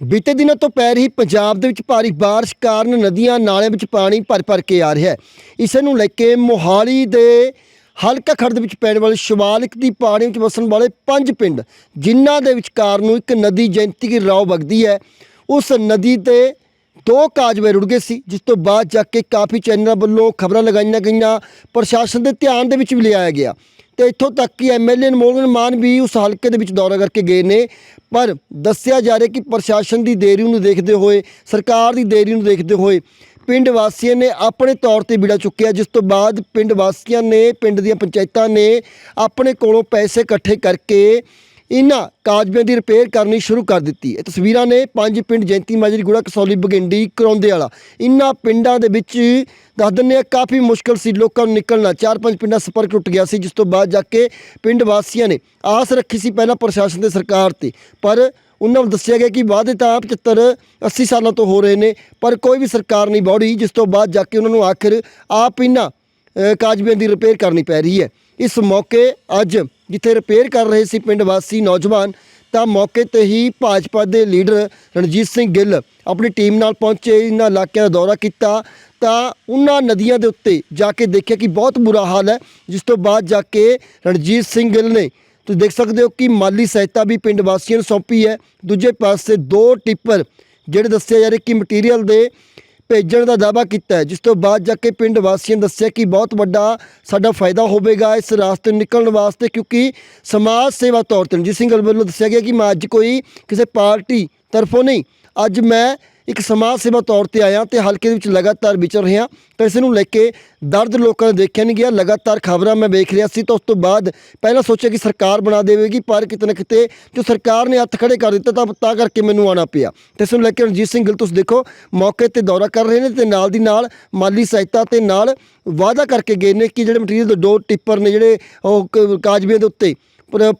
ਬੀਤੇ ਦਿਨਾਂ ਤੋਂ ਪੈ ਰਹੀ ਪੰਜਾਬ ਦੇ ਵਿੱਚ ਭਾਰੀ ਬਾਰਿਸ਼ ਕਾਰਨ ਨਦੀਆਂ ਨਾਲਿਆਂ ਵਿੱਚ ਪਾਣੀ ਭਰ ਭਰ ਕੇ ਆ ਰਿਹਾ ਹੈ। ਇਸ ਨੂੰ ਲੈ ਕੇ ਮੋਹਾਲੀ ਦੇ ਹਲਕਾ ਖੜ ਦੇ ਵਿੱਚ ਪੈਣ ਵਾਲੇ ਸ਼ਿਵਾਲਿਕ ਦੀ ਪਾਣੀ ਵਿੱਚ ਵਸਣ ਵਾਲੇ ਪੰਜ ਪਿੰਡ, ਜਿਨ੍ਹਾਂ ਦੇ ਵਿਚਕਾਰ ਨੂੰ ਇੱਕ ਨਦੀ ਜੈਂਤੀ ਕੀ ਰਾਵ ਵਗਦੀ ਹੈ, ਉਸ ਨਦੀ ਤੇ ਦੋ ਕਾਜਵੇ ਰੁੜ ਗਏ ਸੀ, ਜਿਸ ਤੋਂ ਬਾਅਦ ਜਾ ਕੇ ਕਾਫੀ ਚੈਨਲਾਂ ਵੱਲੋਂ ਖਬਰਾਂ ਲਗਾਈਆਂ ਗਈਆਂ, ਪ੍ਰਸ਼ਾਸਨ ਦੇ ਧਿਆਨ ਦੇ ਵਿੱਚ ਵੀ ਲਿਆਇਆ ਗਿਆ। ਤੇ ਇੱਥੋਂ ਤੱਕ ਕਿ ਐਮਐਲਏ ਅਨਮੋਲ ਮਾਨ ਵੀ ਉਸ ਹਲਕੇ ਦੇ ਵਿੱਚ ਦੌਰਾ ਕਰਕੇ ਗਏ ਨੇ। ਪਰ ਦੱਸਿਆ ਜਾ ਰਿਹਾ ਕਿ ਪ੍ਰਸ਼ਾਸਨ ਦੀ ਦੇਰੀ ਨੂੰ ਦੇਖਦੇ ਹੋਏ, ਸਰਕਾਰ ਦੀ ਦੇਰੀ ਨੂੰ ਦੇਖਦੇ ਹੋਏ ਪਿੰਡ ਵਾਸੀਆਂ ਨੇ ਆਪਣੇ ਤੌਰ ਤੇ ਬਿੜਾ ਚੁੱਕਿਆ, ਜਿਸ ਤੋਂ ਬਾਅਦ ਪਿੰਡ ਵਾਸੀਆਂ ਨੇ, ਪਿੰਡ ਦੀਆਂ ਪੰਚਾਇਤਾਂ ਨੇ ਆਪਣੇ ਕੋਲੋਂ ਪੈਸੇ ਇਕੱਠੇ ਕਰਕੇ ਇਹਨਾਂ ਕਾਜਬਿਆਂ ਦੀ ਰਿਪੇਅਰ ਕਰਨੀ ਸ਼ੁਰੂ ਕਰ ਦਿੱਤੀ। ਇਹ ਤਸਵੀਰਾਂ ਨੇ ਪੰਜ ਪਿੰਡ ਜੈਂਤੀ ਮਾਜਰੀ ਗੁੜਾ ਕਸੌਲੀ ਬਗਿੰਡੀ ਕਰੌਂਦੇ ਵਾਲਾ। ਇਹਨਾਂ ਪਿੰਡਾਂ ਦੇ ਵਿੱਚ ਦੱਸ ਦਿੰਦੇ ਆ ਕਾਫੀ ਮੁਸ਼ਕਲ ਸੀ ਲੋਕਾਂ ਨੂੰ ਨਿਕਲਣਾ। ਚਾਰ ਪੰਜ ਪਿੰਡਾਂ ਸੰਪਰਕ ਟੁੱਟ ਗਿਆ ਸੀ ਜਿਸ ਤੋਂ ਬਾਅਦ ਜਾ ਕੇ ਪਿੰਡ ਵਾਸੀਆਂ ਨੇ ਆਸ ਰੱਖੀ ਸੀ ਪਹਿਲਾਂ ਪ੍ਰਸ਼ਾਸਨ ਤੇ ਸਰਕਾਰ ਤੇ। ਪਰ ਉਹਨਾਂ ਨੂੰ ਦੱਸਿਆ ਗਿਆ ਕਿ ਵਾਅਦੇ ਤਾਂ 75 80 ਸਾਲਾਂ ਤੋਂ ਹੋ ਰਹੇ ਨੇ ਪਰ ਕੋਈ ਵੀ ਸਰਕਾਰ ਨਹੀਂ ਬੌੜੀ ਜਿਸ ਤੋਂ ਬਾਅਦ ਜਾ ਕੇ ਉਹਨਾਂ ਨੂੰ ਆਖਿਰ ਆਪ ਇਹਨਾਂ ਅ, ਕਾਜਬਿਆਂ ਦੀ ਰਿਪੇਅਰ ਕਰਨੀ ਪੈ ਰਹੀ ਹੈ। ਇਸ ਮੌਕੇ ਅੱਜ ਜਿੱਥੇ ਰਿਪੇਅਰ ਕਰ ਰਹੇ ਸੀ ਪਿੰਡ ਵਾਸੀ ਨੌਜਵਾਨ, ਤਾਂ ਮੌਕੇ ਤੇ ਹੀ ਭਾਜਪਾ ਦੇ ਲੀਡਰ ਰਣਜੀਤ ਸਿੰਘ ਗਿੱਲ ਆਪਣੀ ਟੀਮ ਨਾਲ ਪਹੁੰਚੇ, ਇਹਨਾਂ ਇਲਾਕਿਆਂ ਦਾ ਦੌਰਾ ਕੀਤਾ। ਤਾਂ ਉਹਨਾਂ ਨਦੀਆਂ ਦੇ ਉੱਤੇ ਜਾ ਕੇ ਦੇਖਿਆ ਕਿ ਬਹੁਤ ਬੁਰਾ ਹਾਲ ਹੈ, ਜਿਸ ਤੋਂ ਬਾਅਦ ਜਾ ਕੇ ਰਣਜੀਤ ਸਿੰਘ ਗਿੱਲ ਨੇ, ਤੁਸੀਂ ਦੇਖ ਸਕਦੇ ਹੋ ਕਿ ਮਾਲੀ ਸਹਾਇਤਾ ਵੀ ਪਿੰਡ ਵਾਸੀਆਂ ਨੂੰ ਸੌਂਪੀ ਹੈ। ਦੂਜੇ ਪਾਸੇ ਦੋ ਟਿੱਪਰ, ਜਿਹੜੇ ਦੱਸਿਆ ਜਾ ਰਿਹਾ ਕਿ ਮਟੀਰੀਅਲ ਦੇ ਭੇਜਣ ਦਾ ਦਾਅਵਾ ਕੀਤਾ ਜਿਸ ਤੋਂ ਬਾਅਦ ਜਾ ਕੇ ਪਿੰਡ ਵਾਸੀਆਂ ਨੇ ਦੱਸਿਆ ਕਿ ਬਹੁਤ ਵੱਡਾ ਸਾਡਾ ਫਾਇਦਾ ਹੋਵੇਗਾ ਇਸ ਰਾਸਤੇ ਨਿਕਲਣ ਵਾਸਤੇ, ਕਿਉਂਕਿ ਸਮਾਜ ਸੇਵਾ ਤੌਰ ਤੇ। ਰਣਜੀਤ ਸਿੰਘ ਵੱਲੋਂ ਦੱਸਿਆ ਗਿਆ ਕਿ ਮੈਂ ਅੱਜ ਕੋਈ ਕਿਸੇ ਪਾਰਟੀ ਤਰਫੋਂ ਨਹੀਂ, ਅੱਜ ਮੈਂ ਇੱਕ ਸਮਾਜ ਸੇਵਾ ਤੌਰ ਤੇ ਆਇਆ ਤੇ ਹਲਕੇ ਦੇ ਵਿੱਚ ਲਗਾਤਾਰ ਵਿਚਰ ਰਿਹਾ। ਤਾਂ ਇਸ ਨੂੰ ਲੈ ਕੇ ਦਰਦ ਲੋਕਾਂ ਨੇ ਦੇਖਿਆ ਨਹੀਂ ਗਿਆ। ਲਗਾਤਾਰ ਖਬਰਾਂ ਮੈਂ ਵੇਖ ਰਿਹਾ ਸੀ ਤਾਂ ਉਸ ਤੋਂ ਬਾਅਦ ਪਹਿਲਾਂ ਸੋਚਿਆ ਕਿ ਸਰਕਾਰ ਬਣਾ ਦੇਵੇਗੀ, ਪਰ ਕਿਤੇ ਨਾ ਕਿਤੇ ਜੋ ਸਰਕਾਰ ਨੇ ਹੱਥ ਖੜੇ ਕਰ ਦਿੱਤਾ ਤਾਂ ਤਾਂ ਕਰਕੇ ਮੈਨੂੰ ਆਣਾ ਪਿਆ। ਤੇ ਇਸ ਨੂੰ ਲੈ ਕੇ ਰਣਜੀਤ ਸਿੰਘ ਗਿੱਲ, ਤੁਸੀਂ ਦੇਖੋ, ਮੌਕੇ ਤੇ ਦੌਰਾ ਕਰ ਰਹੇ ਨੇ ਤੇ ਨਾਲ ਦੀ ਨਾਲ ਮਾਲੀ ਸਹਾਇਤਾ ਤੇ ਨਾਲ ਵਾਅਦਾ ਕਰਕੇ ਗਏ ਨੇ ਕਿ ਜਿਹੜੇ ਮਟੀਰੀਅਲ ਦੇ ਦੋ ਟਿੱਪਰ ਨੇ ਜਿਹੜੇ ਉਹ ਕ- ਕਾਜਬੀਆਂ ਦੇ ਉੱਤੇ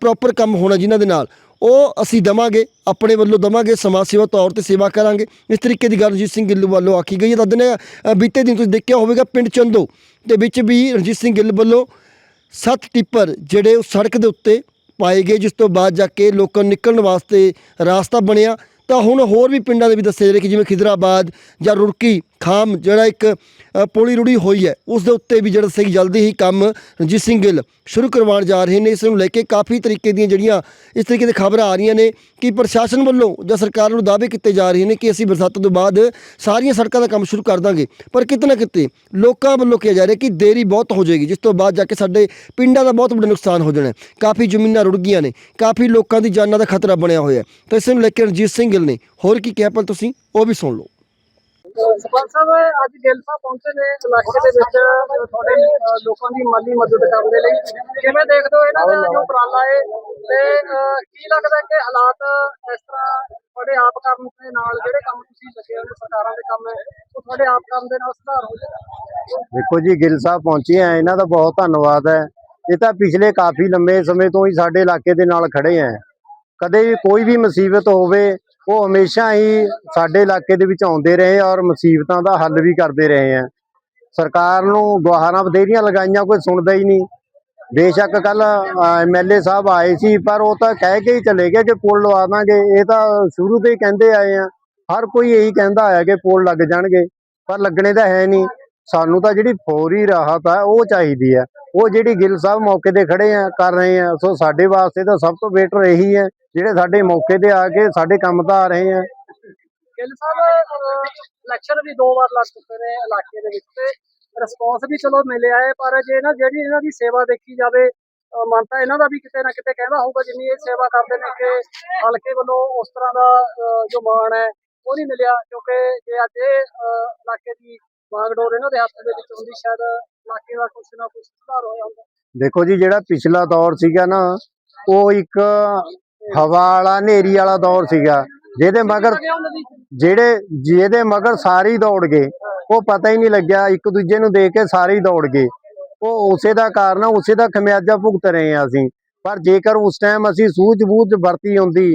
ਪ੍ਰੋਪਰ ਕੰਮ ਹੋਣਾ ਜਿਨ੍ਹਾਂ ਦੇ ਨਾਲ। ਉਹ ਅਸੀਂ ਦਵਾਂਗੇ, ਆਪਣੇ ਵੱਲੋਂ ਦਵਾਂਗੇ, ਸਮਾਜ ਸੇਵਾ ਤੌਰ ਤੇ ਸੇਵਾ ਕਰਾਂਗੇ। ਇਸ ਤਰੀਕੇ ਦੀ ਗੱਲ ਰਣਜੀਤ ਸਿੰਘ ਗਿੱਲ ਵੱਲੋਂ ਆਖੀ ਗਈ ਹੈ। ਤਾਂ ਦਿਨੇ ਬੀਤੇ ਦਿਨ ਤੁਸੀਂ ਦੇਖਿਆ ਹੋਵੇਗਾ ਪਿੰਡ ਚੰਦੋ ਦੇ ਵਿੱਚ ਵੀ ਰਣਜੀਤ ਸਿੰਘ ਗਿੱਲ ਵੱਲੋਂ ਸੱਤ ਟਿੱਪਰ ਜਿਹੜੇ ਉਹ ਸੜਕ ਦੇ ਉੱਤੇ ਪਾਏ ਗਏ, ਜਿਸ ਤੋਂ ਬਾਅਦ ਜਾ ਕੇ ਲੋਕਾਂ ਨਿਕਲਣ ਵਾਸਤੇ ਰਾਸਤਾ ਬਣਿਆ। ਤਾਂ ਹੁਣ ਹੋਰ ਵੀ ਪਿੰਡਾਂ ਦੇ ਵੀ ਦੱਸੇ ਜਾ ਰਹੇ ਕਿ ਜਿਵੇਂ ਖਿਦਰਾਬਾਦ ਜਾਂ ਰੁੜਕੀ ਖਾਮ ਜਿਹੜਾ ਇੱਕ ਅ, ਪੁਲੀ ਰੁੜੀ ਹੋਈ ਹੈ ਉਸ ਦੇ ਉੱਤੇ ਵੀ ਜਿਹੜਾ ਸਹੀ ਜਲਦੀ ਹੀ ਕੰਮ ਰਣਜੀਤ ਸਿੰਘ ਗਿੱਲ ਸ਼ੁਰੂ ਕਰਵਾਉਣ ਜਾ ਰਹੇ ਨੇ। ਇਸ ਨੂੰ ਲੈ ਕੇ ਕਾਫੀ ਤਰੀਕੇ ਦੀਆਂ ਜਿਹੜੀਆਂ ਇਸ ਤਰੀਕੇ ਦੀ ਖਬਰਾਂ ਆ ਰਹੀਆਂ ਨੇ ਕਿ ਪ੍ਰਸ਼ਾਸਨ ਵੱਲੋਂ ਜਾਂ ਸਰਕਾਰ ਵੱਲੋਂ ਦਾਅਵੇ ਕੀਤੇ ਜਾ ਰਹੇ ਨੇ ਕਿ ਅਸੀਂ ਬਰਸਾਤ ਤੋਂ ਬਾਅਦ ਸਾਰੀਆਂ ਸੜਕਾਂ ਦਾ ਕੰਮ ਸ਼ੁਰੂ ਕਰ ਦਾਂਗੇ। ਪਰ ਕਿਤੇ ਨਾ ਕਿਤੇ ਲੋਕਾਂ ਵੱਲੋਂ ਕਿਹਾ ਜਾ ਰਿਹਾ ਕਿ ਦੇਰੀ ਬਹੁਤ ਹੋ ਜਾਏਗੀ ਜਿਸ ਤੋਂ ਬਾਅਦ ਜਾ ਕੇ ਸਾਡੇ ਪਿੰਡਾਂ ਦਾ ਬਹੁਤ ਵੱਡਾ ਨੁਕਸਾਨ ਹੋ ਜਾਣਾ ਕਾਫੀ ਜ਼ਮੀਨਾਂ ਰੁੜ ਗਈਆਂ ਨੇ ਕਾਫੀ ਲੋਕਾਂ ਦੀ ਜਾਨਾਂ ਦਾ ਖਤਰਾ ਬਣਿਆ ਹੋਇਆ ਹੈ। ਤਾਂ ਇਸ ਨੂੰ ਲੈ ਕੇ ਰਣਜੀਤ ਸਿੰਘ ਗਿੱਲ ਨੇ। ਹੋਰ ਕੀ ਕਿਹਾ ਪਰ ਤੁਸੀਂ? ਉਹ ਵੀ ਸੁਣ ਲਓ। ਸਰਪੰਚ ਸਾਹਿਬ ਅੱਜ ਗਿੱਲ ਸਾਹਿਬ ਪਹੁੰਚੇ ਨੇ ਇਲਾਕੇ ਦੇ ਵਿੱਚ ਤੁਹਾਡੇ ਲੋਕਾਂ ਦੀ ਮਾਲੀ ਮਦਦ ਕਰਨ ਦੇ ਲਈ। ਕਿਵੇਂ ਦੇਖਦੇ ਹੋ ਇਹਨਾਂ ਦਾ ਜੋ ਉਪਰਾਲਾ ਹੈ ਤੇ ਕੀ ਲੱਗਦਾ ਕਿ ਹਾਲਾਤ ਇਸ ਤਰ੍ਹਾਂ ਤੁਹਾਡੇ ਆਪ ਕਰਨ ਦੇ ਨਾਲ ਜਿਹੜੇ ਕੰਮ ਤੁਸੀਂ ਲੱਗੇ ਹੋ ਸਰਕਾਰਾਂ ਦੇ ਕੰਮ ਹੈ ਉਹ ਤੁਹਾਡੇ ਆਪ ਕਰਨ ਦੇ ਨਾਲ ਸੁਧਾਰ ਹੋ ਜਾਏਗਾ? ਦੇਖੋ ਜੀ ਗਿੱਲ ਸਾਹਿਬ ਪਹੁੰਚੇ ਆ। ਇਹਨਾਂ ਦਾ ਬਹੁਤ ਧੰਨਵਾਦ ਹੈ। ਇਹ ਤਾਂ ਪਿਛਲੇ ਕਾਫੀ ਲੰਮੇ ਸਮੇਂ ਤੋਂ ਹੀ ਸਾਡੇ ਇਲਾਕੇ ਦੇ ਨਾਲ ਖੜੇ ਆ। ਕਦੇ ਵੀ ਕੋਈ ਵੀ ਮੁਸੀਬਤ ਹੋਵੇ ਉਹ ਹਮੇਸ਼ਾ ਹੀ ਸਾਡੇ ਇਲਾਕੇ ਦੇ ਵਿੱਚ ਆਉਂਦੇ ਰਹੇ ਔਰ ਮੁਸੀਬਤਾਂ ਦਾ ਹੱਲ ਵੀ ਕਰਦੇ ਰਹੇ ਆ। ਸਰਕਾਰ ਨੂੰ ਗੁਹਾਰਾਂ ਬਥੇਰੀਆਂ ਲਗਾਈਆਂ, ਕੋਈ ਸੁਣਦਾ ਹੀ ਨਹੀਂ। ਬੇਸ਼ੱਕ ਕੱਲ ਐਮਐਲਏ ਸਾਹਿਬ ਆਏ ਸੀ, ਪਰ ਉਹ ਤਾਂ ਕਹਿ ਕੇ ਹੀ ਚਲੇ ਗਏ ਕਿ ਪੁਲ ਲਵਾ ਦਾਂਗੇ। ਇਹ ਤਾਂ ਸ਼ੁਰੂ ਤੋਂ ਹੀ ਕਹਿੰਦੇ ਆਏ ਆ। ਹਰ ਕੋਈ ਇਹੀ ਕਹਿੰਦਾ ਆਇਆ ਕਿ ਪੁਲ ਲੱਗ ਜਾਣਗੇ, ਪਰ ਲੱਗਣੇ ਤਾਂ ਹੈ ਨਹੀਂ। ਸਾਨੂੰ ਤਾਂ ਜਿਹੜੀ ਫੌਰੀ ਰਾਹਤ ਆ, ਉਹ ਚਾਹੀਦੀ ਆ। ਉਹ ਜਿਹੜੀ ਗਿੱਲ ਸਾਹਿਬ ਮੌਕੇ ਤੇ ਖੜੇ ਆ, ਕਰ ਰਹੇ ਆ, ਸੋ ਸਾਡੇ ਵਾਸਤੇ ਤਾਂ ਸਭ ਤੋਂ ਬੇਟਰ ਇਹੀ ਹੈ ਜਿਹੜੇ ਸਾਡੇ ਮੌਕੇ ਤੇ ਆ ਕੇ ਸਾਡੇ ਕੰਮ ਤਾਂ ਆ ਰਹੇ ਆ। ਗਿੱਲ ਸਾਹਿਬ ਇਲੈਕਸ਼ਨ ਵੀ ਦੋ ਵਾਰ ਲੱਗ ਚੁੱਕੇ ਨੇ ਇਲਾਕੇ ਦੇ ਵਿੱਚ ਤੇ ਰਿਸਪੌਂਸ ਵੀ ਚਲੋ ਮਿਲਿਆ ਹੈ, ਪਰ ਜੇ ਨਾ ਜਿਹੜੀ ਇਹਨਾਂ ਦੀ ਸੇਵਾ ਦੇਖੀ ਜਾਵੇ, ਅਹ ਇਹਨਾਂ ਦਾ ਵੀ ਕਿਤੇ ਨਾ ਕਿਤੇ ਕਹਿੰਦਾ ਹੋਊਗਾ, ਜਿੰਨੀ ਇਹ ਸੇਵਾ ਕਰਦੇ ਨੇ ਕਿ ਹਲਕੇ ਵੱਲੋਂ ਉਸ ਤਰ੍ਹਾਂ ਦਾ ਜੋ ਮਾਣ ਹੈ, ਉਹ ਨਹੀਂ ਮਿਲਿਆ, ਕਿਉਂਕਿ ਜੇ ਅੱਜ ਇਹ ਇਲਾਕੇ ਦੀ ਇਹਨਾਂ ਦੇ ਹੱਥ ਦੇ ਵਿੱਚ ਹੁੰਦੀ ਸ਼ਾਇਦ ਇਲਾਕੇ ਦਾ ਕੁਛ ਨਾ ਕੁਛ ਸੁਧਾਰ ਹੋਇਆ ਹੁੰਦਾ ਦੇਖੋ ਜੀ ਜਿਹੜਾ ਪਿਛਲਾ ਦੌਰ ਸੀਗਾ ਨਾ ਉਹ ਇੱਕ ਹਵਾ ਵਾਲਾ ਹਨੇਰੀ ਵਾਲਾ ਦੌਰ ਸੀਗਾ ਜਿਹਦੇ ਮਗਰ ਜਿਹੜੇ ਜਿਹਦੇ ਮਗਰ ਸਾਰੇ ਦੌੜ ਗਏ ਉਹ ਪਤਾ ਹੀ ਨਹੀਂ ਲੱਗਿਆ ਇੱਕ ਦੂਜੇ ਨੂੰ ਦੇਖ ਕੇ ਸਾਰੇ ਦੌੜ ਗਏ। ਉਹ ਉਸੇ ਦਾ ਕਾਰਨ ਉਸੇ ਦਾ ਖਮਿਆਜਾ ਭੁਗਤ ਰਹੇ ਆ ਅਸੀਂ। ਪਰ ਜੇਕਰ ਉਸ ਟਾਈਮ ਅਸੀਂ ਸੂਝ-ਬੂਝ ਵਰਤੀ ਹੁੰਦੀ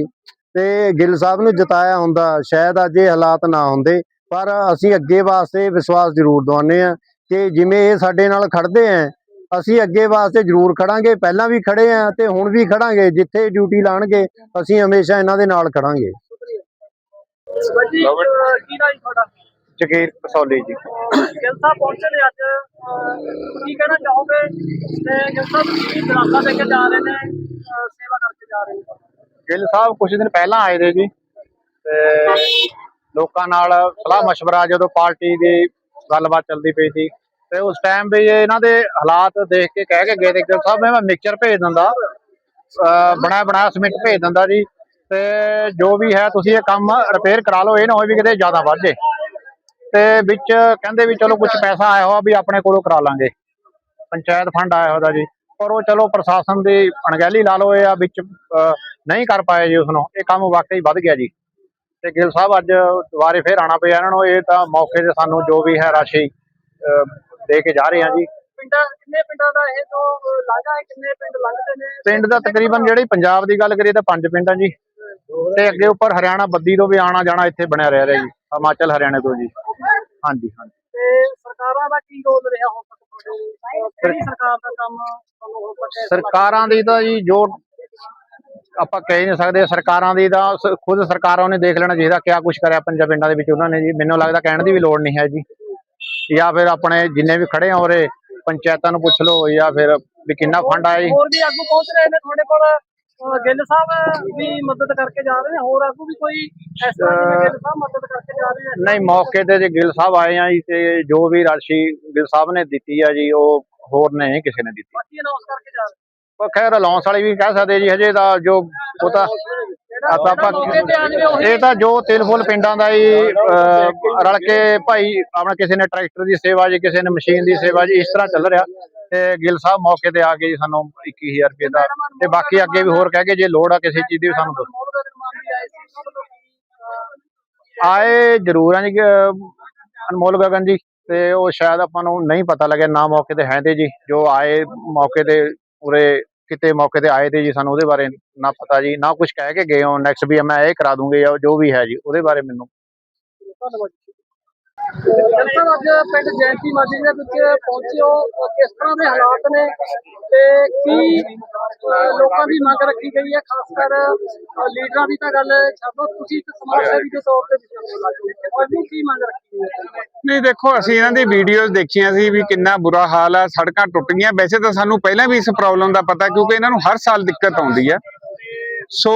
ਤੇ ਗਿੱਲ ਸਾਹਿਬ ਨੂੰ ਜਿਤਾਇਆ ਹੁੰਦਾ ਸ਼ਾਇਦ ਅੱਜ ਇਹ ਹਾਲਾਤ ਨਾ ਹੁੰਦੇ। ਪਰ ਅਸੀਂ ਅੱਗੇ ਵਾਸਤੇ ਵਿਸ਼ਵਾਸ ਜ਼ਰੂਰ ਦਵਾਉਂਦੇ ਆ ਕਿ ਜਿਵੇਂ ਇਹ ਸਾਡੇ ਨਾਲ ਖੜਦੇ ਆ ਅਸੀਂ ਅੱਗੇ ਵਾਸਤੇ ਜ਼ਰੂਰ ਖੜਾਂਗੇ ਪਹਿਲਾਂ ਵੀ ਖੜੇ ਆ ਤੇ ਹੁਣ ਵੀ ਖੜਾਂਗੇ ਜਿੱਥੇ ਡਿਊਟੀ ਲਾਣਗੇ ਅਸੀਂ ਹਮੇਸ਼ਾ ਇਹਨਾਂ ਦੇ ਨਾਲ ਖੜਾਂਗੇ। ਜਗੀਰ ਕਸੌਲੀ ਜੀ। ਗਿੱਲ ਸਾਹਿਬ ਪਹੁੰਚੇ ਨੇ ਅੱਜ। ਕੀ ਕਹਿਣਾ ਚਾਹੋਗੇ? ਤੇ ਗਿੱਲ ਸਾਹਿਬ ਕੀ ਦਰਾਸਾ ਦੇ ਕੇ ਜਾ ਰਹੇ ਨੇ ਸੇਵਾ ਕਰਕੇ ਜਾ ਰਹੇ ਨੇ ਗਿੱਲ ਸਾਹਿਬ ਕੁਝ ਦਿਨ ਪਹਿਲਾਂ ਆਏ ਦੇ ਜੀ। ਤੇ ਲੋਕਾਂ ਨਾਲ ਸਲਾਹ مشਵਰਾ ਜਦੋਂ ਪਾਰਟੀ ਦੀ ਗੱਲਬਾਤ ਚੱਲਦੀ ਪਈ ਸੀ ਤੇ ਉਸ ਟਾਈਮ ਵੀ ਇਹਨਾਂ ਦੇ ਹਾਲਾਤ ਦੇਖ ਕੇ ਕਹਿ ਕੇ ਗਏ ਤੇ ਸਾਹਿਬ ਮੈਂ ਮਿਕਸਚਰ ਭੇਜ ਦਿੰਦਾ। ਬਣਾ ਬਣਾ ਸਿਮਿੰਟ ਭੇਜ ਦਿੰਦਾ ਜੀ। ਤੇ ਜੋ ਵੀ ਹੈ ਤੁਸੀਂ ਇਹ ਕੰਮ ਰਿਪੇਅਰ ਕਰਾ ਲਓ ਇਹ ਨਾ ਹੋਵੇ ਵੀ ਕਿਤੇ ਜ਼ਿਆਦਾ ਵੱਧ ਜੇ। ਤੇ ਵਿੱਚ ਕਹਿੰਦੇ ਵੀ ਚਲੋ ਕੁਝ ਪੈਸਾ ਆਇਆ ਹੋਆ ਵੀ ਆਪਣੇ ਕੋਲੋਂ ਕਰਾ ਲਾਂਗੇ। ਪੰਚਾਇਤ ਫੰਡ ਆਇਆ ਹੋਦਾ ਜੀ। ਪਰ ਉਹ ਚਲੋ ਪ੍ਰਸ਼ਾਸਨ ਦੀ ਅਣਗਹਿਲੀ ਲਾ ਲਓ ਇਹ ਆ ਵਿੱਚ ਨਹੀਂ ਕਰ ਪਾਏ ਜੀ ਉਸ ਨੂੰ ਇਹ ਕੰਮ ਵਾਕਈ ਵੱਧ ਗਿਆ ਜੀ। ਤੇ ਗਿੱਲ ਸਾਹਿਬ ਅੱਜ ਦੁਬਾਰੇ ਫੇਰ ਆਣਾ ਪਿਆ। ਇਹਨਾਂ ਨੂੰ ਇਹ ਤਾਂ ਮੌਕੇ ਤੇ ਸਾਨੂੰ ਜੋ ਵੀ ਹੈ ਰਾਸ਼ੀ ਦੇ ਕੇ ਜਾ ਰਹੇ ਆ ਜੀ। ਪਿੰਡਾਂ ਕਿੰਨੇ ਪਿੰਡਾਂ ਦਾ ਇਹ ਤੋਂ ਲਾਗਾ ਹੈ ਕਿੰਨੇ ਪਿੰਡ ਲੰਘਦੇ ਨੇ? ਪਿੰਡ ਦਾ ਤਕਰੀਬਨ ਜਿਹੜੀ ਪੰਜਾਬ ਦੀ ਗੱਲ ਕਰੀਏ ਤਾਂ ਪੰਜ ਪਿੰਡ ਆ ਜੀ। ਤੇ ਅੱਗੇ ਉੱਪਰ ਹਰਿਆਣਾ ਬੱਦੀ ਤੋਂ ਵੀ ਆਣਾ ਜਾਣਾ ਇੱਥੇ ਬਣਿਆ ਰਹਿ ਰਿਹਾ ਜੀ। ਹਿਮਾਚਲ ਹਰਿਆਣੇ ਤੋਂ ਜੀ। ਹਾਂਜੀ ਹਾਂਜੀ। ਤੇ ਸਰਕਾਰਾਂ ਦਾ ਕੀ ਰੋਲ ਰਿਹਾ ਹੁਣ ਤੱਕ ਤੁਹਾਡੇ? ਅਹ, ਕਿਹੜੀ ਸਰਕਾਰ ਦਾ ਕੰਮ ਤੁਹਾਨੂੰ ਹੁਣ ਤੱਕ ਇਸ ਸਰਕਾਰਾਂ ਦੀ ਤਾਂ ਜੀ ਜੋ ਆਪਾਂ ਕਹਿ ਨਹੀਂ ਸਕਦੇ ਸਰਕਾਰਾਂ ਦੀ ਤਾਂ ਸ- ਖੁਦ ਸਰਕਾਰਾਂ ਨੇ ਦੇਖ ਲੈਣਾ ਚਾਹੀਦਾ ਕਿਆ ਕੁਝ ਕਰਿਆ ਪੰਜਾਬ ਪਿੰਡਾਂ ਦੇ ਵਿੱਚ ਉਹਨਾਂ ਨੇ ਜੀ। ਮੈਨੂੰ ਲੱਗਦਾ ਕਹਿਣ ਦੀ ਵੀ ਲੋੜ ਨਹੀਂ ਹੈ ਜੀ। ਜਾਂ ਫਿਰ ਆਪਣੇ ਜਿੰਨੇ ਵੀ ਖੜੇ ਆ ਉਰੇ ਪੰਚਾਇਤਾਂ ਨੂੰ ਪੁੱਛ ਲਓ ਜਾਂ ਫਿਰ ਵੀ ਕਿੰਨਾ ਫੰਡ ਆਇਆ ਜੀ। ਹੋਰ ਵੀ ਆਗੂ ਪਹੁੰਚ ਰਹੇ ਨੇ ਤੁਹਾਡੇ ਕੋਲ। ਅਹ, ਗਿੱਲ ਸਾਹਿਬ ਵੀ ਮਦਦ ਕਰਕੇ ਜਾ ਰਹੇ ਨੇ ਹੋਰ ਆਗੂ ਵੀ ਕੋਈ ਇਸ ਤਰ੍ਹਾਂ ਜਿਵੇਂ ਗਿੱਲ ਸਾਹਿਬ ਮਦਦ ਕਰਕੇ ਜਾ ਰਹੇ ਨੇ ਨਹੀਂ ਮੌਕੇ ਤੇ ਜੇ ਗਿੱਲ ਸਾਹਿਬ ਆਏ ਆ ਜੀ ਤੇ ਜੋ ਵੀ ਰਾਸ਼ੀ ਗਿੱਲ ਸਾਹਿਬ ਨੇ ਦਿੱਤੀ ਆ ਜੀ ਉਹ ਹੋਰ ਨੇ ਕਿਸੇ ਨੇ ਦਿੱਤੀ। ਬਾਕੀ ਅਨਾਉਂਸ ਕਰਕੇ ਜਾ ਰਹੇ ਪਰ ਖੈਰ ਅਲਾਉਂਸ ਵਾਲੀ ਵੀ ਕਹਿ ਸਕਦੇ ਜੀ ਹਜੇ ਤਾਂ ਜੋ ਉਹ ਤਾਂ ਆਪਾਂ ਇਹ ਤਾਂ ਜੋ ਤਿਲ ਫੁੱਲ ਪਿੰਡਾਂ ਦਾ ਹੀ ਰਲ ਕੇ ਭਾਈ ਆਪਣਾ ਕਿਸੇ ਨੇ ਟਰੈਕਟਰ ਦੀ ਸੇਵਾ ਜੀ ਕਿਸੇ ਨੇ ਮਸ਼ੀਨ ਦੀ ਸੇਵਾ ਜੀ ਇਸ ਤਰ੍ਹਾਂ ਚੱਲ ਰਿਹਾ। ਤੇ ਗਿੱਲ ਸਾਹਿਬ ਮੌਕੇ ਤੇ ਆ ਕੇ ਜੀ ਸਾਨੂੰ 21000 ਰੁਪਏ ਦਾ ਤੇ ਬਾਕੀ ਅੱਗੇ ਵੀ ਹੋਰ ਕਹਿ ਕੇ ਜੇ ਲੋੜ ਆ ਕਿਸੇ ਚੀਜ਼ ਦੀ ਸਾਨੂੰ ਦੱਸੋ। ਦੇ ਆਏ ਜ਼ਰੂਰ ਆ ਜੀ ਅਨਮੋਲ ਗਗਨ ਜੀ ਤੇ ਉਹ ਸ਼ਾਇਦ ਆਪਾਂ ਨੂੰ ਨਹੀਂ ਪਤਾ ਲੱਗਿਆ ਨਾ ਮੌਕੇ ਤੇ ਹੈ ਤੇ ਜੀ ਜੋ ਆਏ ਮੌਕੇ ਤੇ ਪੂਰੇ ਕਿਤੇ ਮੌਕੇ ਤੇ ਆਏ ਤੇ ਜੀ ਸਾਨੂੰ ਉਹਦੇ ਬਾਰੇ ਨਾ ਪਤਾ ਜੀ, ਨਾ ਕੁਝ ਕਹਿ ਕੇ ਗਏ ਹੋ ਨੈਕਸਟ ਵੀ ਮੈਂ ਇਹ ਕਰਾ ਦੂੰਗੇ ਜਾਂ ਜੋ ਵੀ ਹੈ ਜੀ, ਉਹਦੇ ਬਾਰੇ ਮੈਨੂੰ। ਧੰਨਵਾਦ ਜੀ ਅੱਜ ਪਿੰਡ ਜੈਂਤੀ ਮਾਜੀ ਦੇ ਵਿੱਚ ਪਹੁੰਚੇ ਕਿਸ ਤਰ੍ਹਾਂ ਦੇ ਹਾਲਾਤ ਨੇ ਤੇ ਕੀ ਲੋਕਾਂ ਦੀ ਮੰਗ ਰੱਖੀ ਗਈ ਹੈ? ਖਾਸ ਕਰ ਲੀਡਰਾਂ ਦੀ ਤਾਂ ਗੱਲ ਛੱਡੋ ਤੁਸੀਂ ਇੱਕ ਸਮਾਜ ਸੇਵੀ ਦੇ ਤੌਰ ਤੇ ਤੁਹਾਨੂੰ ਕੀ ਮੰਗ ਰੱਖੀ ਹੈ? ਨਹੀਂ, ਦੇਖੋ, ਅਸੀਂ ਇਹਨਾਂ ਦੀ ਵੀਡੀਓਜ਼ ਦੇਖੀਆਂ ਸੀ ਵੀ ਕਿੰਨਾ ਬੁਰਾ ਹਾਲ ਆ। ਸੜਕਾਂ ਟੁੱਟ ਗਈਆਂ ਵੈਸੇ ਤਾਂ ਸਾਨੂੰ ਪਹਿਲਾਂ ਵੀ ਇਸ ਪ੍ਰੋਬਲਮ ਦਾ ਪਤਾ, ਕਿਉਂਕਿ ਇਹਨਾਂ ਨੂੰ ਹਰ ਸਾਲ ਦਿੱਕਤ ਆਉਂਦੀ ਆ। ਸੋ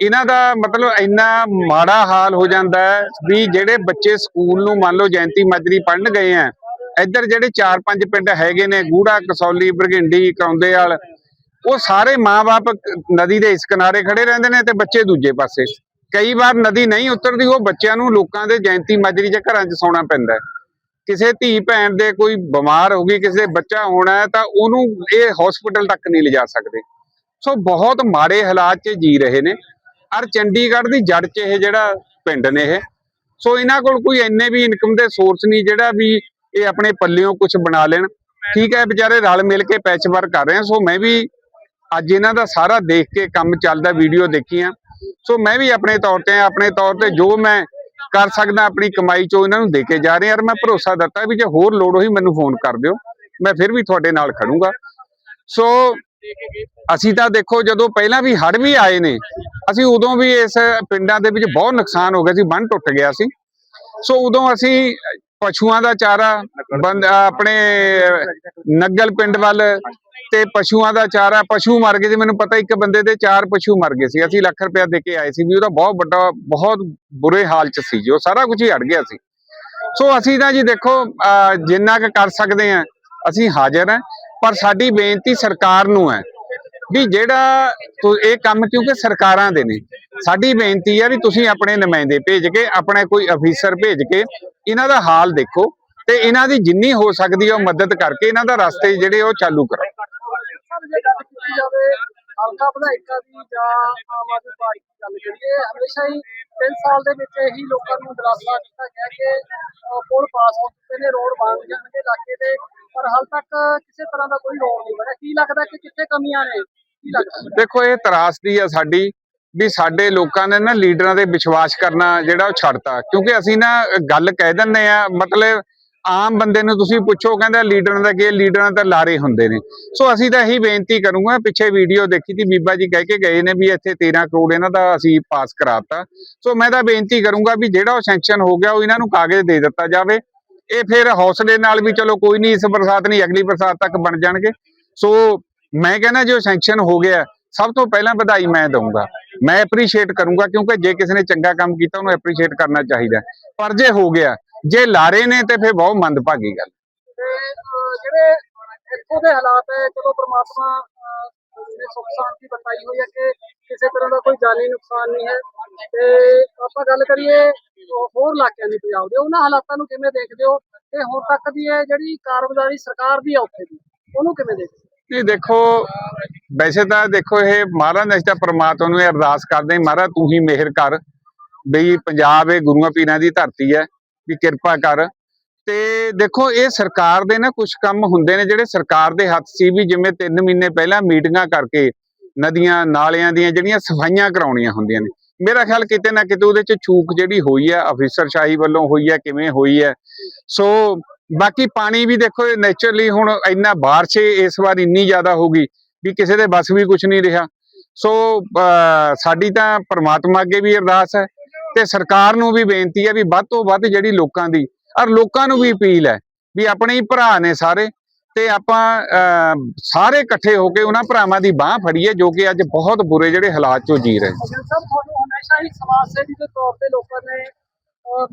ਇਹਨਾਂ ਦਾ ਮਤਲਬ ਇੰਨਾ ਮਾੜਾ ਹਾਲ ਹੋ ਜਾਂਦਾ ਹੈ ਵੀ ਜਿਹੜੇ ਬੱਚੇ ਸਕੂਲ ਨੂੰ ਮੰਨ ਲਓ ਜੈਂਤੀ ਮਾਜਰੀ ਪੜਨ ਗਏ ਆ, ਇੱਧਰ ਜਿਹੜੇ 4-5 ਪਿੰਡ ਹੈਗੇ ਨੇ, ਗੂੜਾ, ਕਸੌਲੀ, ਬਰਗਿੰਡੀ, ਕੌਂਦੇਵਾਲ, ਉਹ ਸਾਰੇ ਮਾਪੇ ਨਦੀ ਦੇ ਇਸ ਕਿਨਾਰੇ ਖੜੇ ਰਹਿੰਦੇ ਨੇ ਤੇ ਬੱਚੇ ਦੂਜੇ ਪਾਸੇ। ਕਈ ਵਾਰ ਨਦੀ ਨਹੀਂ ਉਤਰਦੀ, ਉਹ ਬੱਚਿਆਂ ਨੂੰ ਲੋਕਾਂ ਦੇ ਜੈਂਤੀ ਮਾਜਰੀ ਜਾਂ ਘਰਾਂ 'ਚ ਸੌਣਾ ਪੈਂਦਾ ਕਿਸੇ ਧੀ ਭੈਣ ਦੇ ਕੋਈ ਬਿਮਾਰ ਹੋ ਗਈ, ਕਿਸੇ ਬੱਚਾ ਹੋਣਾ ਤਾਂ ਉਹਨੂੰ ਇਹ ਹਸਪੀਟਲ ਤੱਕ ਨਹੀਂ ਲਿਜਾ ਸਕਦੇ। ਸੋ ਬਹੁਤ ਮਾੜੇ ਹਾਲਾਤ 'ਚ ਜੀ ਰਹੇ ਨੇ। ਔਰ ਚੰਡੀਗੜ੍ਹ ਦੀ ਜੜ 'ਚ ਇਹ ਜਿਹੜਾ ਪਿੰਡ ਨੇ ਇਹ। ਸੋ ਇਹਨਾਂ ਕੋਲ ਕੋਈ ਇੰਨੇ ਵੀ ਇਨਕਮ ਦੇ ਸੋਰਸ ਨਹੀਂ ਜਿਹੜਾ ਵੀ ਇਹ ਆਪਣੇ ਪੱਲਿਓਂ ਕੁਝ ਬਣਾ ਲੈਣ। ਠੀਕ ਹੈ, ਵਿਚਾਰੇ ਰਲ ਮਿਲ ਕੇ ਪੈਚ ਵਰਕ ਕਰ ਰਹੇ ਆ। ਸੋ ਮੈਂ ਵੀ ਅੱਜ ਇਹਨਾਂ ਦਾ ਸਾਰਾ ਦੇਖ ਕੇ ਕੰਮ ਚੱਲਦਾ ਵੀਡੀਓ ਦੇਖੀਆਂ। ਸੋ ਮੈਂ ਵੀ ਆਪਣੇ ਤੌਰ ਤੇ ਆਪਣੇ ਤੌਰ ਤੇ ਜੋ ਮੈਂ ਕਰ ਸਕਦਾ ਆਪਣੀ ਕਮਾਈ ਚੋਂ ਇਹਨਾਂ ਨੂੰ ਦੇ ਕੇ ਜਾ ਰਿਹਾ। ਔਰ ਮੈਂ ਭਰੋਸਾ ਦਿੱਤਾ ਵੀ ਜੇ ਹੋਰ ਲੋੜ ਹੋਈ ਮੈਨੂੰ ਫੋਨ ਕਰ ਦਿਓ। ਮੈਂ ਫਿਰ ਵੀ ਤੁਹਾਡੇ ਨਾਲ ਖੜੂੰਗਾ। ਸੋ ਅਸੀਂ ਤਾਂ ਦੇਖੋ ਜਦੋਂ ਪਹਿਲਾਂ ਵੀ ਹੜ ਵੀ ਆਏ ਨੇ, ਅਸੀਂ ਉਦੋਂ ਵੀ ਇਸ ਪਿੰਡਾਂ ਦੇ ਵਿੱਚ ਬਹੁਤ ਨੁਕਸਾਨ ਹੋ ਗਿਆ ਸੀ, ਬੰਨ ਟੁੱਟ ਗਿਆ ਸੀ। ਸੋ ਉਦੋਂ ਅਸੀਂ ਪਸ਼ੂਆਂ ਦਾ ਚਾਰਾ ਆਪਣੇ ਨੱਗਲ ਪਿੰਡ ਵੱਲ ਤੇ ਪਸ਼ੂਆਂ ਦਾ ਚਾਰਾ, ਪਸ਼ੂ ਮਰ ਗਏ ਸੀ, ਮੈਨੂੰ ਪਤਾ ਇੱਕ ਬੰਦੇ ਦੇ ਚਾਰ ਪਸ਼ੂ ਮਰ ਗਏ ਸੀ, ਅਸੀਂ ਲੱਖ ਰੁਪਇਆ ਦੇ ਕੇ ਆਏ ਸੀ ਵੀ ਉਹਦਾ ਬਹੁਤ ਵੱਡਾ, ਬਹੁਤ ਬੁਰੇ ਹਾਲ ਚ ਸੀ ਜੋ ਸਾਰਾ ਕੁਝ ਹੀ ਅੜ ਗਿਆ ਸੀ। ਸੋ ਅਸੀਂ ਤਾਂ ਜੀ ਦੇਖੋ, ਅਹ ਜਿੰਨਾ ਕੁ ਕਰ ਸਕਦੇ ਆ ਅਸੀਂ ਹਾਜ਼ਰ ਹਾਂ। ਪਰ ਸਾਡੀ ਬੇਨਤੀ ਸਰਕਾਰ ਨੂੰ ਹੈ ਵੀ ਜਿਹੜਾ ਇਹ ਕੰਮ ਕਿਉਂਕਿ ਸਰਕਾਰਾਂ ਦੇ ਨੇ। ਸਾਡੀ ਬੇਨਤੀ ਹੈ ਵੀ ਤੁਸੀਂ ਆਪਣੇ ਨੁਮਾਇੰਦੇ ਭੇਜ ਕੇ, ਆਪਣੇ ਕੋਈ ਅਫੀਸਰ ਭੇਜ ਕੇ ਇਹਨਾਂ ਦਾ ਹਾਲ ਦੇਖੋ ਤੇ ਇਹਨਾਂ ਦੀ ਜਿੰਨੀ ਹੋ ਸਕਦੀ ਹੈ ਉਹ ਮਦਦ ਕਰਕੇ ਇਹਨਾਂ ਦਾ ਰਸਤੇ ਜਿਹੜੇ ਉਹ ਚਾਲੂ ਕਰੋ। ਹਲਕਾ ਵਿਧਾਇਕਾਂ ਦੀ ਜਾਂ ਆਮ ਆਦਮੀ ਪਾਰਟੀ ਦੀ ਗੱਲ ਕਰੀਏ ਹਮੇਸ਼ਾ ਹੀ 3 ਸਾਲ ਦੇ ਵਿੱਚ ਇਹੀ ਲੋਕਾਂ ਨੂੰ ਦਿਲਾਸਾ ਦਿੱਤਾ ਗਿਆ ਕਿ ਪੁਲ ਪਾਸ ਹੋ ਚੁੱਕੇ ਨੇ, ਰੋਡ ਬਣ ਜਾਣਗੇ ਇਲਾਕੇ ਦੇ, ਪਰ ਹਾਲ ਤੱਕ ਕਿਸੇ ਤਰ੍ਹਾਂ ਦਾ ਕੋਈ ਰੋਡ ਨਹੀਂ ਬਣਿਆ। ਕੀ ਲੱਗਦਾ ਕਿ ਕਿੱਥੇ ਕਮੀਆਂ ਨੇ? ਕੀ ਲੱਗਦਾ? ਦੇਖੋ, ਇਹ ਤਰਾਸਦੀ ਆ ਸਾਡੀ ਵੀ ਸਾਡੇ ਲੋਕਾਂ ਨੇ ਨਾ ਲੀਡਰਾਂ ਦੇ ਵਿਸ਼ਵਾਸ ਕਰਨਾ ਜਿਹੜਾ ਉਹ ਛੱਡਤਾ। ਕਿਉਂਕਿ ਅਸੀਂ ਨਾ ਗੱਲ ਕਹਿ ਦਿੰਦੇ ਆ, ਮਤਲਬ ਆਮ ਬੰਦੇ ਨੂੰ ਤੁਸੀਂ ਪੁੱਛੋ, ਕਹਿੰਦਾ ਲੀਡਰਾਂ ਦਾ ਕੀ ਲੀਡਰਾਂ ਤਾਂ ਲਾਰੇ ਹੁੰਦੇ ਨੇ। ਸੋ ਅਸੀਂ ਤਾਂ ਇਹੀ ਬੇਨਤੀ ਕਰੂੰਗਾ, ਪਿੱਛੇ ਵੀਡੀਓ ਦੇਖੀ ਸੀ, ਬੀਬਾ ਜੀ ਕਹਿ ਕੇ ਗਏ ਨੇ ਵੀ ਇੱਥੇ 13 ਕਰੋੜ ਇਹਨਾਂ ਦਾ ਅਸੀਂ ਪਾਸ ਕਰਾਤਾ। ਸੋ ਮੈਂ ਤਾਂ ਬੇਨਤੀ ਕਰੂੰਗਾ ਵੀ ਜਿਹੜਾ ਉਹ ਸੈਂਕਸ਼ਨ ਹੋ ਗਿਆ, ਉਹ ਇਹਨਾਂ ਨੂੰ ਕਾਗਜ਼ ਦੇ ਦਿੱਤਾ ਜਾਵੇ। ਇਹ ਫਿਰ ਹੌਸਲੇ ਨਾਲ ਵੀ ਚਲੋ ਕੋਈ ਨਹੀਂ, ਇਸ ਬਰਸਾਤ ਨਹੀਂ, ਅਗਲੀ ਬਰਸਾਤ ਤੱਕ ਬਣ ਜਾਣਗੇ। ਸੋ ਮੈਂ ਕਹਿੰਦਾ ਜੇ ਉਹ ਸੈਂਕਸ਼ਨ ਹੋ ਗਿਆ, ਸਭ ਤੋਂ ਪਹਿਲਾਂ ਵਧਾਈ ਮੈਂ ਦਊਂਗਾ। ਮੈਂ ਐਪਰੀਸ਼ੀਏਟ ਕਰੂੰਗਾ ਕਿਉਂਕਿ ਜੇ ਕਿਸੇ ਨੇ ਚੰਗਾ ਕੰਮ ਕੀਤਾ, ਉਹਨੂੰ ਐਪਰੀਸ਼ੀਏਟ ਕਰਨਾ ਚਾਹੀਦਾ। ਪਰ ਜੇ ਹੋ ਗਿਆ ਜੇ ਲਾਰੇ ਨੇ ਤੇ ਫਿਰ ਬਹੁਤ ਮੰਦਭਾਗੀ ਗੱਲ। ਜਿਹੜੇ ਇੱਥੋਂ ਦੇ ਹਾਲਾਤ ਹੈ ਚਲੋ ਪ੍ਰਮਾਤਮਾ ਨੇ ਸੁੱਖ ਸ਼ਾਂਤੀ ਬਤਾਈ ਹੋਈ ਹੈ ਕਿ ਕਿਸੇ ਤਰ੍ਹਾਂ ਦਾ ਕੋਈ ਜਾਨੀ ਨੁਕਸਾਨ ਨਹੀਂ ਹੈ। ਤੇ ਆਪਾਂ ਗੱਲ ਕਰੀਏ ਉਹ ਹੋਰ ਇਲਾਕਿਆਂ ਦੀ ਪੰਜਾਬ ਦੇ ਉਹਨਾਂ ਹਾਲਾਤਾਂ ਨੂੰ ਕਿਵੇਂ ਦੇਖਦੇ ਹੋ? ਤੇ ਹੁਣ ਤੱਕ ਦੀ ਇਹ ਜਿਹੜੀ ਕਾਰਗੁਜ਼ਾਰੀ ਸਰਕਾਰ ਦੀ ਹੈ ਉੱਥੇ ਦੀ ਉਹਨੂੰ ਕਿਵੇਂ ਦੇਖਦੇ ਹੋ? ਨਹੀਂ ਦੇਖੋ ਵੈਸੇ ਤਾਂ ਦੇਖੋ ਇਹ ਮਹਾਰਾਜ ਨੇ ਅਸੀਂ ਤਾਂ ਪ੍ਰਮਾਤਮਾ ਨੂੰ ਇਹ ਅਰਦਾਸ ਕਰਦੇ ਮਹਾਰਾਜ ਤੂੰ ਹੀ ਮਿਹਰ ਕਰ ਬਈ ਪੰਜਾਬ ਇਹ ਗੁਰੂਆਂ ਪੀਰਾਂ ਦੀ ਧਰਤੀ ਹੈ। ਵੀ ਕਿਰਪਾ ਕਰ। ਤੇ ਦੇਖੋ ਇਹ ਸਰਕਾਰ ਦੇ ਨਾ ਕੁਝ ਕੰਮ ਹੁੰਦੇ ਨੇ ਜਿਹੜੇ ਸਰਕਾਰ ਦੇ ਹੱਥ ਸੀ ਵੀ ਜਿਵੇਂ 3 ਮਹੀਨੇ ਪਹਿਲਾਂ ਮੀਟਿੰਗਾਂ ਕਰਕੇ ਨਦੀਆਂ ਨਾਲਿਆਂ ਦੀਆਂ ਜਿਹੜੀਆਂ ਸਫਾਈਆਂ ਕਰਾਉਣੀਆਂ ਹੁੰਦੀਆਂ ਨੇ। ਮੇਰਾ ਖਿਆਲ ਕਿਤੇ ਨਾ ਕਿਤੇ ਉਹਦੇ ਚ ਚੂਕ ਜਿਹੜੀ ਹੋਈ ਹੈ ਅਫੀਸਰਸ਼ਾਹੀ ਵੱਲੋਂ ਹੋਈ ਹੈ ਕਿਵੇਂ ਹੋਈ ਹੈ ਸੋ ਬਾਕੀ ਪਾਣੀ ਵੀ ਦੇਖੋ ਨੇਚਰਲੀ ਹੁਣ ਇੰਨਾ ਬਾਰਿਸ਼ ਇਸ ਵਾਰ ਇੰਨੀ ਜ਼ਿਆਦਾ ਹੋ ਗਈ ਵੀ ਕਿਸੇ ਦੇ ਬਸ ਵੀ ਕੁਝ ਨਹੀਂ ਰਿਹਾ। ਸੋ ਅਹ, ਸਾਡੀ ਤਾਂ ਪਰਮਾਤਮਾ ਅੱਗੇ ਵੀ ਅਰਦਾਸ ਹੈ। ਤੇ ਸਰਕਾਰ ਨੂੰ ਵੀ ਬੇਨਤੀ ਹੈ ਵੀ ਵੱਧ ਤੋਂ ਵੱਧ ਜਿਹੜੀ ਲੋਕਾਂ ਦੀ ਔਰ ਲੋਕਾਂ ਨੂੰ ਵੀ ਅਪੀਲ ਹੈ ਵੀ ਆਪਣੇ ਹੀ ਭਰਾ ਨੇ ਸਾਰੇ ਤੇ ਆਪਾਂ ਸਾਰੇ ਇਕੱਠੇ ਹੋ ਕੇ ਉਹਨਾਂ ਭਰਾਵਾਂ ਦੀ ਬਾਹ ਫੜੀਏ ਜੋ ਕਿ ਅੱਜ ਬਹੁਤ ਬੁਰੇ ਜਿਹੜੇ ਹਾਲਾਤ ਚੋਂ ਜੀ ਰਹੇ ਸਭ ਤੁਹਾਨੂੰ ਹਮੇਸ਼ਾ ਹੀ ਸਮਾਜ ਸੇਵੀ ਦੇ ਤੌਰ ਤੇ ਲੋਕਾਂ ਨੇ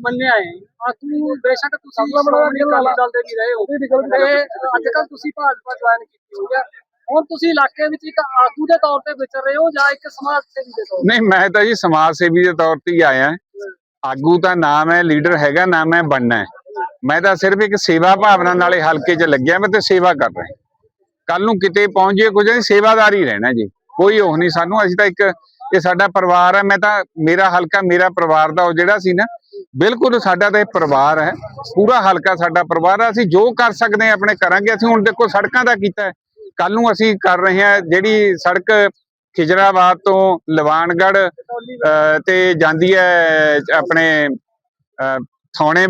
ਮੰਨਿਆ ਹੈ। ਆਖੂ ਬੇਸ਼ੱਕ ਤੁਸੀਂ ਸ਼੍ਰੋਮਣੀ ਅਕਾਲੀ ਦਲ ਦੇ ਵੀ ਰਹੇ ਹੋ। ਤੇ ਅੱਜ ਕੱਲ ਤੁਸੀਂ ਭਾਜਪਾ ਜੁਆਇਨ ਕੀਤੀ ਹੋਈ ਹੈ ਹੁਣ ਤੁਸੀਂ ਇਲਾਕੇ ਵਿੱਚ ਇੱਕ ਆਗੂ ਦੇ ਤੌਰ ਤੇ ਵਿਚਰ ਰਹੇ ਹੋ ਜਾਂ ਇੱਕ ਸਮਾਜ ਸੇਵੀ ਦੇ ਤੌਰ ਨਹੀਂ, ਮੈਂ ਤਾਂ ਜੀ ਸਮਾਜ ਸੇਵੀ ਦੇ ਤੌਰ ਤੇ ਹੀ ਆਇਆ ਆਗੂ ਤਾਂ ਨਾਮ ਹੈ ਲੀਡਰ ਹੈਗਾ ਨਾਮ ਹੈ ਬਣਨਾ ਮੈਂ ਤਾਂ ਸਿਰਫ ਇੱਕ ਸੇਵਾ ਭਾਵਨਾ ਨਾਲੇ ਹਲਕੇ 'ਚ ਲੱਗਿਆ, ਮੈਂ ਤੇ ਸੇਵਾ ਕਰ ਰਿਹਾ ਕੱਲ ਨੂੰ ਕਿਤੇ ਪਹੁੰਚ ਕੁਝ ਨਹੀਂ, ਸੇਵਾਦਾਰ ਹੀ ਰਹਿਣਾ ਜੀ। ਕੋਈ ਉਹ ਨਹੀਂ ਸਾਨੂੰ, ਅਸੀਂ ਤਾਂ ਇੱਕ, ਇਹ ਸਾਡਾ ਪਰਿਵਾਰ ਹੈ, ਮੈਂ ਤਾਂ ਮੇਰਾ ਹਲਕਾ, ਮੇਰਾ ਪਰਿਵਾਰ ਦਾ ਉਹ ਜਿਹੜਾ ਸੀ ਨਾ, ਬਿਲਕੁਲ ਸਾਡਾ ਤਾਂ ਇਹ ਪਰਿਵਾਰ ਹੈ। ਪੂਰਾ ਹਲਕਾ ਸਾਡਾ ਪਰਿਵਾਰ ਹੈ, ਅਸੀਂ ਜੋ ਕਰ ਸਕਦੇ ਹਾਂ, ਆਪਣੇ ਕਰਾਂਗੇ, ਅਸੀਂ ਹੁਣ ਦੇਖੋ ਸੜਕਾਂ ਦਾ ਕੀਤਾ ਕੱਲ ਨੂੰ ਅਸੀਂ ਕਰ ਰਹੇ ਹਾਂ ਜਿਹੜੀ ਸੜਕ ਖਿਜਰਾਬਾਦ ਤੋਂ ਲਵਾਨਗੜ ਤੇ ਜਾਂਦੀ ਹੈ ਆਪਣੇ ਥਾਣੇ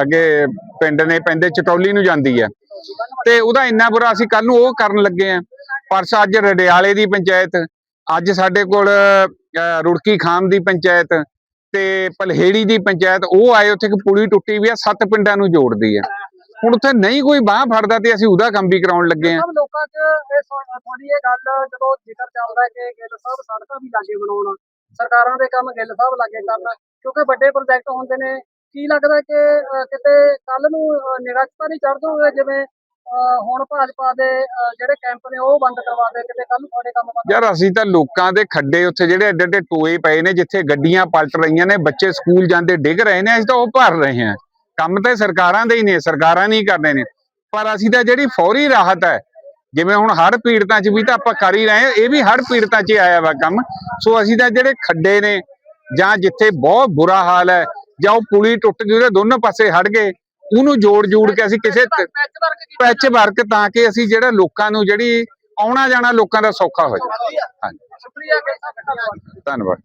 ਅੱਗੇ ਪਿੰਡ ਨੇ ਪੈਂਦੇ ਚਟੌਲੀ ਨੂੰ ਜਾਂਦੀ ਹੈ। ਤੇ ਉਹਦਾ ਇੰਨਾ ਬੁਰਾ ਅਸੀਂ ਕੱਲ ਨੂੰ ਉਹ ਕਰਨ ਲੱਗੇ ਆ ਪਰਸ ਅੱਜ ਰਡਿਆਲੇ ਦੀ ਪੰਚਾਇਤ ਅੱਜ ਸਾਡੇ ਕੋਲ ਅਹ, ਰੁੜਕੀ ਖਾਮ ਦੀ ਪੰਚਾਇਤ ਤੇ ਪਲਹੇੜੀ ਦੀ ਪੰਚਾਇਤ ਉਹ ਆਏ ਉੱਥੇ ਇੱਕ ਪੁਲੀ ਟੁੱਟੀ ਵੀ ਆ ਸੱਤ ਪਿੰਡਾਂ ਨੂੰ ਜੋੜਦੀ ਆ ਹੁਣ ਉੱਥੇ ਨਹੀਂ ਕੋਈ ਬਾਹ ਫੜਦਾ ਤੇ ਅਸੀਂ ਉਹਦਾ ਕੰਮ ਵੀ ਕਰਾਉਣ ਲੱਗੇ ਆ ਸਭ ਲੋਕਾਂ 'ਚ ਇਹ ਸੁਣ- ਤੁਹਾਡੀ ਇਹ ਗੱਲ ਜਦੋਂ ਜ਼ਿਕਰ ਚੱਲਦਾ ਹੈ ਕਿ ਗਿੱਲ ਸਾਹਿਬ ਸੜਕਾਂ ਵੀ ਲਾਗੇ ਬਣਾਉਣ ਸਰਕਾਰਾਂ ਦੇ ਕੰਮ ਗਿੱਲ ਸਾਹਿਬ ਲਾਗੇ ਕਰਨ ਕਿਉਂਕਿ ਵੱਡੇ ਪ੍ਰੋਜੈਕਟ ਹੁੰਦੇ ਨੇ ਕੀ ਲੱਗਦਾ ਕਿ ਕਿਤੇ ਕੱਲ ਨੂੰ ਨਹੀਂ ਚੜ ਜਿਵੇਂ ਹੁਣ ਭਾਜਪਾ ਦੇ ਜਿਹੜੇ ਕੈਂਪ ਨੇ ਉਹ ਬੰਦ ਕਰਵਾ ਦੇ ਕਿਤੇ ਕੱਲ ਨੂੰ ਤੁਹਾਡੇ ਕੰਮ ਬੰਦ ਯਾਰ ਅਸੀਂ ਤਾਂ ਲੋਕਾਂ ਦੇ ਖੱਡੇ ਉੱਥੇ ਜਿਹੜੇ ਐਡੇ ਐਡੇ ਟੋਏ ਪਏ ਨੇ ਜਿੱਥੇ ਗੱਡੀਆਂ ਪਲਟ ਰਹੀਆਂ ਨੇ ਬੱਚੇ ਸਕੂਲ ਜਾਂਦੇ ਡਿੱਗ ਰਹੇ ਨੇ ਅਸੀਂ ਤਾਂ ਉਹ ਭਰ ਰਹੇ ਹਾਂ। ਕੰਮ ਤਾਂ ਸਰਕਾਰਾਂ ਦੇ ਹੀ ਨੇ, ਸਰਕਾਰਾਂ ਨਹੀਂ ਕਰਦੇ ਨੇ। ਪਰ ਅਸੀਂ ਤਾਂ ਜਿਹੜੀ ਫੌਰੀ ਰਾਹਤ ਹੈ, ਜਿਵੇਂ ਹੁਣ ਹੜ੍ਹ ਪੀੜਤਾਂ 'ਚ ਵੀ ਤਾਂ ਆਪਾਂ ਕਰ ਹੀ ਰਹੇ ਹਾਂ, ਇਹ ਵੀ ਹੜ੍ਹ ਪੀੜਤਾਂ 'ਚ ਆਇਆ ਵਾ ਕੰਮ। ਸੋ ਅਸੀਂ ਤਾਂ ਜਿਹੜੇ ਖੱਡੇ ਨੇ, ਜਾਂ ਜਿੱਥੇ ਬਹੁਤ ਬੁਰਾ ਹਾਲ ਹੈ, ਜਾਂ ਉਹ ਪੁਲੀ ਟੁੱਟ ਗਈ, ਉਹਦੇ ਦੋਨੋਂ ਪਾਸੇ ਹੜ ਗਏ, ਉਹਨੂੰ ਜੋੜ ਜੋੜ ਕੇ ਅਸੀਂ ਕਿਸੇ ਪੈਚ ਵਰਕ ਤਾਂ ਕਿ ਅਸੀਂ ਜਿਹੜਾ ਲੋਕਾਂ ਨੂੰ ਜਿਹੜੀ ਆਉਣਾ ਜਾਣਾ ਲੋਕਾਂ ਦਾ ਸੌਖਾ ਹੋ ਜਾਵੇ ਹਾਂਜੀ। ਧੰਨਵਾਦ।